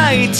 ้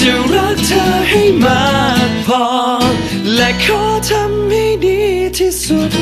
จะรักเธอให้มากพอ และขอทำให้ดีที่สุด